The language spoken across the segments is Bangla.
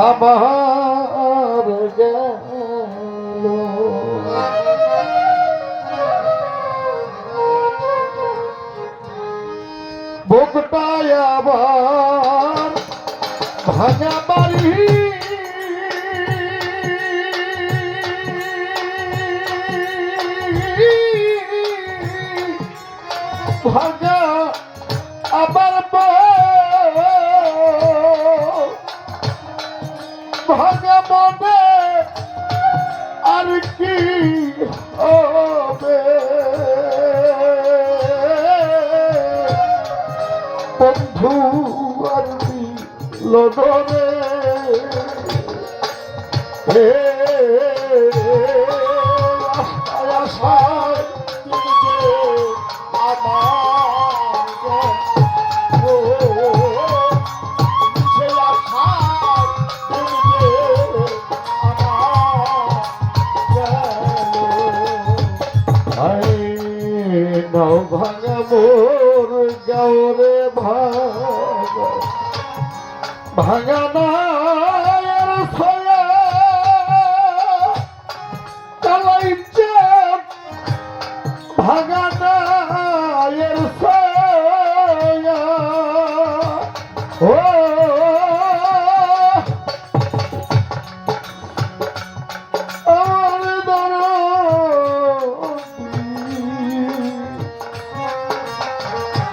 আমার বুকটায় আবার ভাঙা বাড়ি। ভাঙা আবার কি হবে বন্ধু আর লদরে মোর গাওরে ভাঙা ভাঙা নায়ের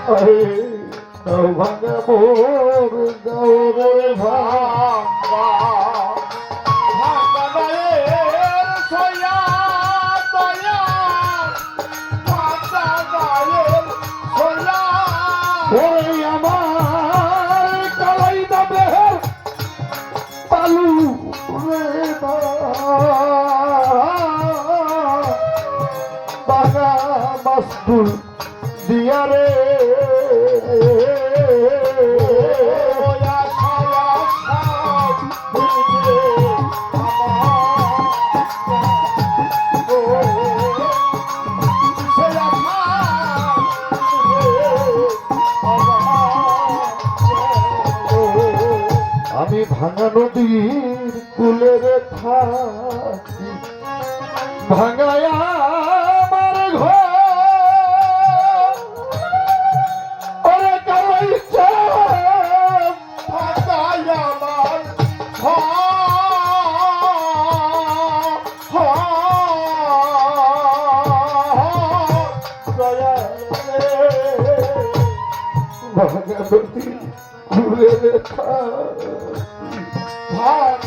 আরে ভাঙা মোর গৌরে ভাঙা ভাঙা গায়ের ছয়া ভাঙা নদীর কুলের থাকি ভাঙায়া আমার ঘর। ওরে কালাইছে ভাঙায়া আমার ঘর।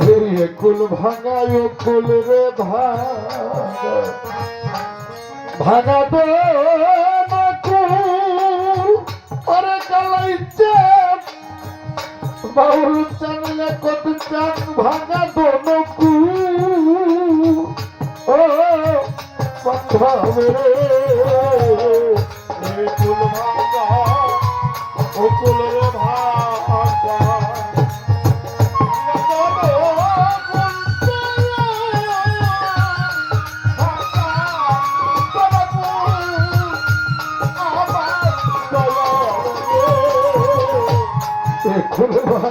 আরে কুল ভাঙায় কুল রে ভাঙা। তো ওরে কালাইছে বাউল চানলে কত চান ভাঙা কুল। ও বান্ধবে রে।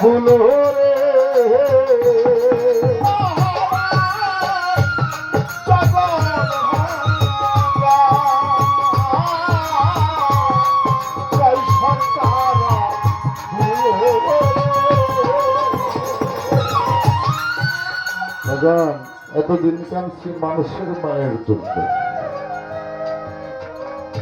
বলো রে। এতদিন কাঁদছি মানুষের মায়ের জন্য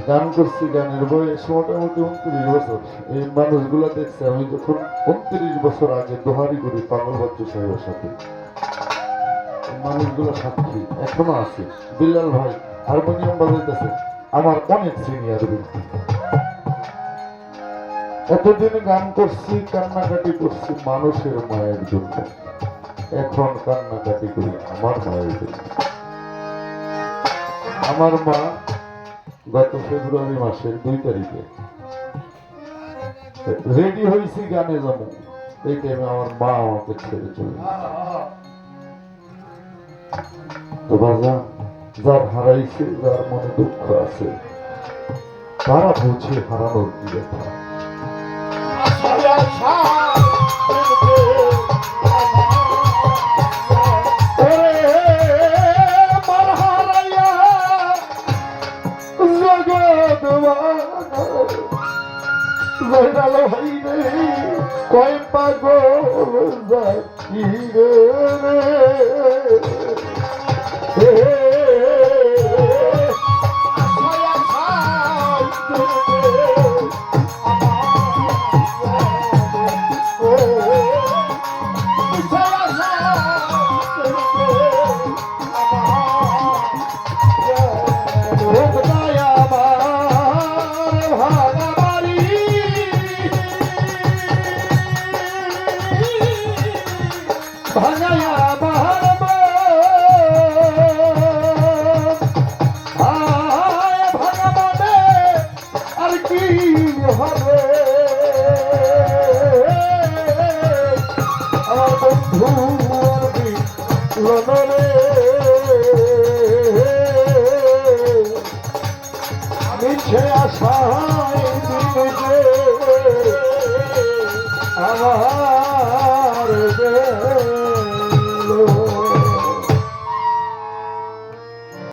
গান করছি, গানের বয়স মোটামুটি উনত্রিশ বছর। এই মানুষগুলো দেখছে, আমি যখন উনত্রিশ বছর আগে দোহারি করি পাগল বাচ্চু সাহেবের সাথে। মানুষগুলো সাক্ষী, এখনও আছে। বিল্লাল ভাই, হারমোনিয়াম বাজাইতেছে, আমার অনেক সিনিয়র ব্যক্তি এতদিন গান করছি, কান্নাকাটি করছি মানুষের মায়ের জন্য। এখন কান্নাকাটি করি আমার মায়ের জন্য। আমার মা গত ফেব্রুয়ারি মাসের দুই তারিখে। রেডি হয়েছি গানে যাব। এই টাইমে আমার মা আমাকে ছেড়ে চলে বাজা যার হারাইছে, যার মনে দুঃখ আছে, তারা বুঝে হারানোর কি ব্যাপার কয় পাগল যাচ্ছি রে?